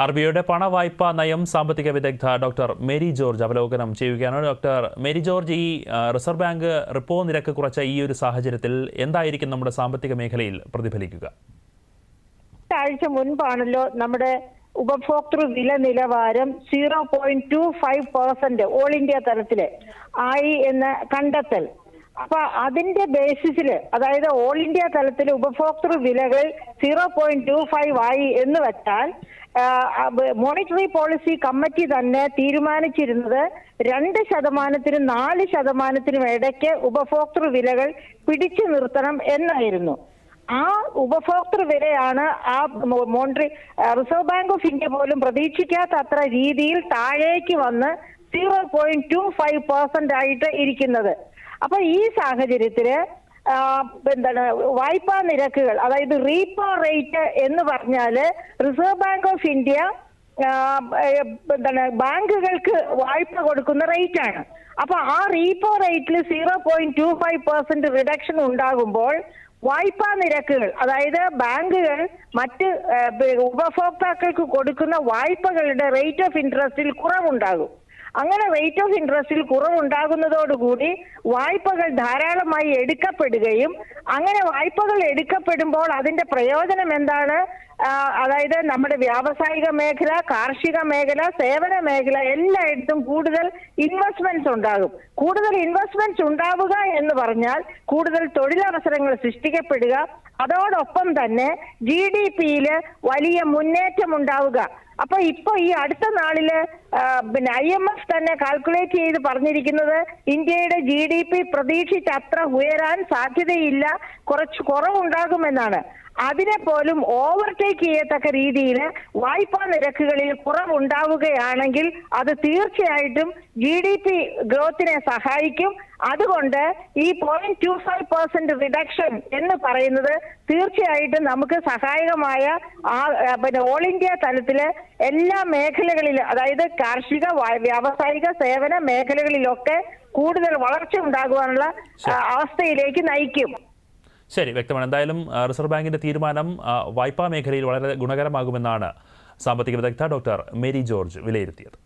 R B ഐയുടെ നയം സാമ്പത്തിക വിദഗ്ധ ഡോക്ടർ മേരി ജോർജ് അവലോകനം ചെയ്യുകയാണ്. ഡോക്ടർ മേരി ജോർജ് ഈ റിസർവ് ബാങ്ക് റിപ്പോ നിരക്ക് കുറച്ച ഈ ഒരു സാഹചര്യത്തിൽ എന്തായിരിക്കും നമ്മുടെ സാമ്പത്തിക മേഖലയിൽ പ്രതിഫലിക്കുക? ആഴ്ച മുൻപാണല്ലോ നമ്മുടെ ഉപഭോക്തൃ വില നിലവാരം zero point two five percent all India തലത്തിൽ ആയി എന്ന കണ്ടെത്തൽ. അപ്പൊ അതിന്റെ ബേസിസിൽ അതായത് ഓൾ ഇന്ത്യ തലത്തിൽ ഉപഭോക്തൃ വിലകൾ സീറോ പോയിന്റ് ടു ഫൈവ് ആയി എന്ന് വെച്ചാൽ മോണിറ്ററി പോളിസി കമ്മിറ്റി തന്നെ തീരുമാനിച്ചിരുന്നത് രണ്ട് ശതമാനത്തിനും നാല് ശതമാനത്തിനും ഇടയ്ക്ക് ഉപഭോക്തൃ വിലകൾ പിടിച്ചു നിർത്തണം എന്നായിരുന്നു. ആ ഉപഭോക്തൃ വിലയാണ് ആ monetary reserve bank of India പോലും പ്രതീക്ഷിക്കാത്ത അത്ര രീതിയിൽ താഴേക്ക് വന്ന് zero point two five percent ആയിട്ട് ഇരിക്കുന്നത്. അപ്പൊ ഈ സാഹചര്യത്തിൽ എന്താണ് വായ്പാ നിരക്കുകൾ അതായത് റീപ്പോ റേറ്റ് എന്ന് പറഞ്ഞാൽ റിസർവ് ബാങ്ക് ഓഫ് ഇന്ത്യ എന്താണ് ബാങ്കുകൾക്ക് വായ്പ കൊടുക്കുന്ന റേറ്റ് ആണ് അപ്പൊ ആ റീപ്പോ റേറ്റിൽ zero point two five percent reduction ഉണ്ടാകുമ്പോൾ വായ്പാ നിരക്കുകൾ അതായത് ബാങ്കുകൾ മറ്റ് ഉപഭോക്താക്കൾക്ക് കൊടുക്കുന്ന വായ്പകളുടെ റേറ്റ് ഓഫ് ഇൻട്രസ്റ്റിൽ കുറവുണ്ടാകും. അങ്ങനെ റേറ്റ് ഓഫ് ഇൻട്രസ്റ്റിൽ കുറവുണ്ടാകുന്നതോടുകൂടി വായ്പകൾ ധാരാളമായി എടുക്കപ്പെടുകയും അങ്ങനെ വായ്പകൾ എടുക്കപ്പെടുമ്പോൾ അതിന്റെ പ്രയോജനം എന്താണ്? അതായത് നമ്മുടെ വ്യാവസായിക മേഖല കാർഷിക മേഖല സേവന മേഖല എല്ലായിടത്തും കൂടുതൽ ഇൻവെസ്റ്റ്മെന്റ്സ് ഉണ്ടാകും. കൂടുതൽ ഇൻവെസ്റ്റ്മെന്റ്സ് ഉണ്ടാവുക എന്ന് പറഞ്ഞാൽ കൂടുതൽ തൊഴിലവസരങ്ങൾ സൃഷ്ടിക്കപ്പെടുക. അതോടൊപ്പം തന്നെ ജി ഡി പിയിൽ വലിയ മുന്നേറ്റം ഉണ്ടാവുക. അപ്പൊ ഇപ്പൊ ഈ അടുത്ത നാളിൽ പിന്നെ ഐ എം എഫ് തന്നെ കാൽക്കുലേറ്റ് ചെയ്ത് പറഞ്ഞിരിക്കുന്നത് ഇന്ത്യയുടെ ജി ഡി പി പ്രതീക്ഷിച്ച അത്ര ഉയരാൻ സാധ്യതയില്ല. കുറച്ച് കുറവുണ്ടാകുമെന്നാണ്. അതിനെ പോലും ഓവർടേക്ക് ചെയ്യത്തക്ക രീതിയിൽ വായ്പാ നിരക്കുകളിൽ കുറവുണ്ടാവുകയാണെങ്കിൽ അത് തീർച്ചയായിട്ടും ജി ഡി പി ഗ്രോത്തിനെ സഹായിക്കും. അതുകൊണ്ട് ഈ point two five percent reduction എന്ന് പറയുന്നത് തീർച്ചയായിട്ടും നമുക്ക് സഹായകമായ ആ പിന്നെ ഓൾ ഇന്ത്യ തലത്തിൽ എല്ലാ മേഖലകളിലും അതായത് കാർഷിക വ്യാവസായിക സേവന മേഖലകളിലൊക്കെ കൂടുതൽ വളർച്ച ഉണ്ടാകുവാനുള്ള അവസ്ഥയിലേക്ക് നയിക്കും. ശരി വ്യക്തമാണ്. എന്തായാലും റിസർവ് ബാങ്കിന്റെ തീരുമാനം വായ്പാ മേഖലയിൽ വളരെ ഗുണകരമാകുമെന്നാണ് സാമ്പത്തിക വിദഗ്ധ ഡോക്ടർ മേരി ജോർജ് വിലയിരുത്തിയത്.